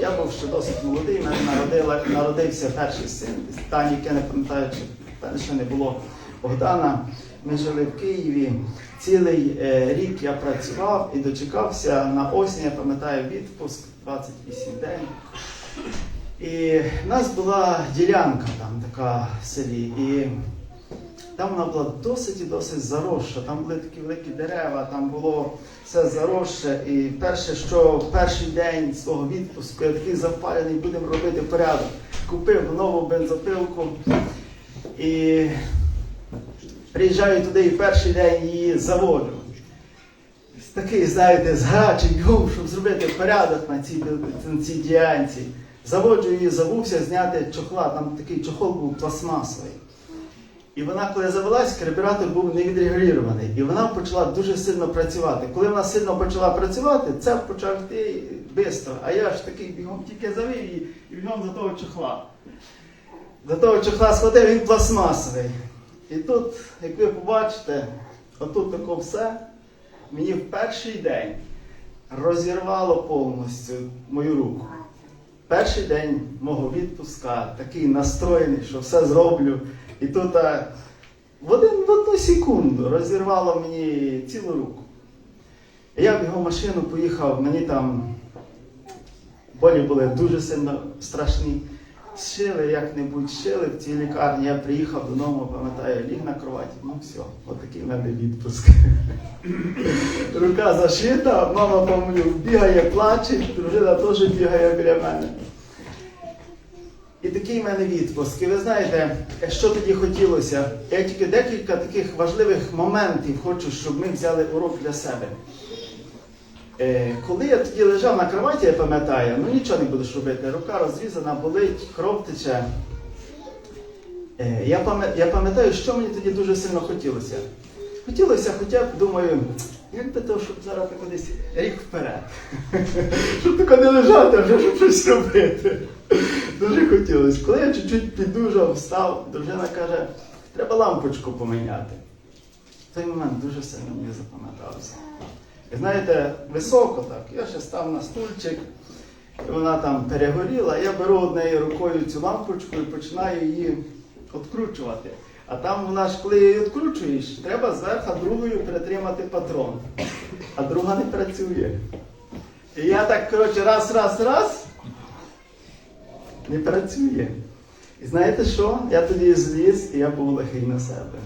Я був ще досить молодий, мене народила, народився перший син. Тані, я не пам'ятаю, чи ще не було Богдана. Ми жили в Києві. Цілий е, рік я працював і дочекався на осінь, я пам'ятаю, відпуск 28 день. І в нас була ділянка там така в селі. І там вона була досить і досить заросша. Там були такі великі дерева, там було все заросше. І перше, що перший день свого відпуску я такий запалений, будемо робити порядок. Купив нову бензопилку і приїжджаю туди і перший день її заводжу. Такий, знаєте, зграчий бігом, щоб зробити порядок на цій, на цій діянці. Заводжу її, забувся зняти чохла, там такий чохол був пластмасовий. І вона, коли завелась, карбюратор був не відрегулірований. І вона почала дуже сильно працювати. Коли вона сильно почала працювати, це почав йти швидко. А я ж такий бігом тільки завів її і бігом до того чохла. До того чохла схватив, він пластмасовий. І тут, як ви побачите, отут тако все мені в перший день розірвало повністю мою руку. Перший день мого відпуска такий настроєний, що все зроблю. І тут а, в, один, в одну секунду розірвало мені цілу руку. Я в його машину поїхав, мені там болі були дуже сильно страшні. Шили як-небудь, шили в цій лікарні. Я приїхав додому, пам'ятаю, ліг на кроваті. Ну все, отакий мене відпуск. Рука зашита, мама пам'ятаю, бігає, плаче, дружина теж бігає біля мене. І такий в мене відпуск. І ви знаєте, що тоді хотілося? Я тільки декілька таких важливих моментів хочу, щоб ми взяли урок для себе. Е, коли я тоді лежав на кроваті, я пам'ятаю, ну нічого не будеш робити, рука розрізана, болить, кров тече. Е, я пам'я- я пам'ятаю, що мені тоді дуже сильно хотілося. Хотілося хоча б, думаю, як би то, щоб зараз кудись рік вперед. Щоб тако не лежати, а вже щось робити. Дуже хотілося. Коли я чуть-чуть підужав, встав, дружина каже, треба лампочку поміняти. В той момент дуже сильно мені запам'ятався. І знаєте, високо так, я ще став на стульчик, і вона там перегоріла, я беру однією рукою цю лампочку і починаю її відкручувати. А там вона ж, коли її відкручуєш, треба зверху другою притримати патрон. А друга не працює. І я так, коротше, раз, раз, раз, не працює. І знаєте що? Я тоді зліз і я був лихий на себе.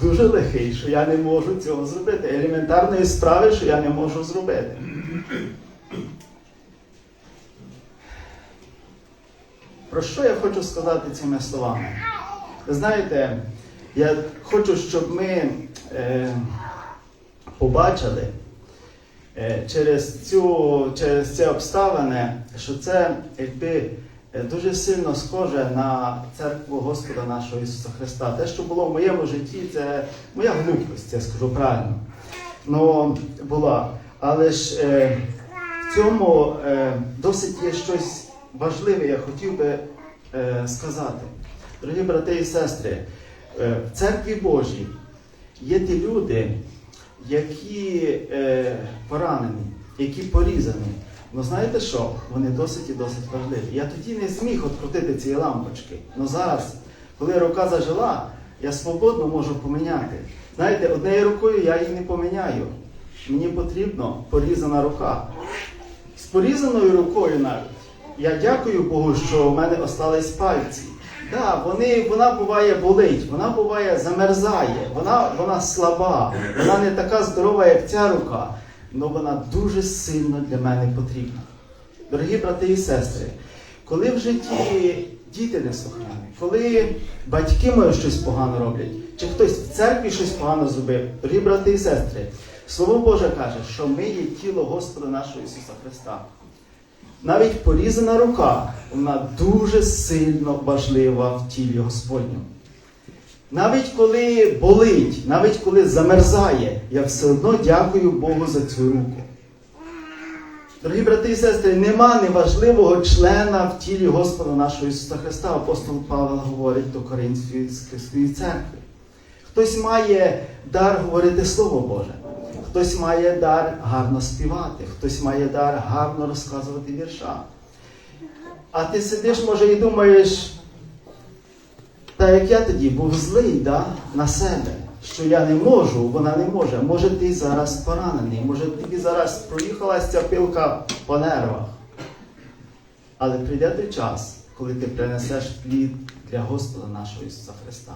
Дуже лихий, що я не можу цього зробити. Елементарної справи, що я не можу зробити. Про що я хочу сказати цими словами? Ви знаєте, я хочу, щоб ми е, побачили через, цю, через ці обставини, що це якби е, дуже сильно схоже на церкву Господа нашого Ісуса Христа. Те, що було в моєму житті, це моя глупость, я скажу правильно. Ну, була. Але ж е, в цьому е, досить є щось важливе, я хотів би е, сказати. Дорогі брати і сестри, е, в церкві Божій є ті люди, які е, поранені, які порізані. Ну знаєте що? Вони досить і досить важливі. Я тоді не зміг відкрутити ці лампочки. Ну зараз, коли рука зажила, я свободно можу поміняти. Знаєте, однією рукою я її не поміняю. Мені потрібно порізана рука. З порізаною рукою навіть. Я дякую Богу, що в мене остались пальці. Да, вони, вона буває болить, вона буває замерзає, вона, вона слаба, вона не така здорова, як ця рука, але вона дуже сильно для мене потрібна. Дорогі брати і сестри, коли в житті діти не неслухняні, коли батьки мої щось погано роблять, чи хтось в церкві щось погано зробив, дорогі брати і сестри, Слово Боже каже, що ми є тіло Господа нашого Ісуса Христа. Навіть порізана рука, вона дуже сильно важлива в тілі Господньому. Навіть коли болить, навіть коли замерзає, я все одно дякую Богу за цю руку. Дорогі брати і сестри, нема неважливого члена в тілі Господа нашого Ісуса Христа, апостол Павел говорить до Коринської церкви. Хтось має дар говорити Слово Боже. Хтось має дар гарно співати, хтось має дар гарно розказувати вірша. А ти сидиш, може, і думаєш, та як я тоді був злий да, на себе, що я не можу, вона не може. Може, ти зараз поранений, може тобі зараз проїхалася ця пилка по нервах. Але прийде той час, коли ти принесеш плід для Господа нашого Ісуса Христа.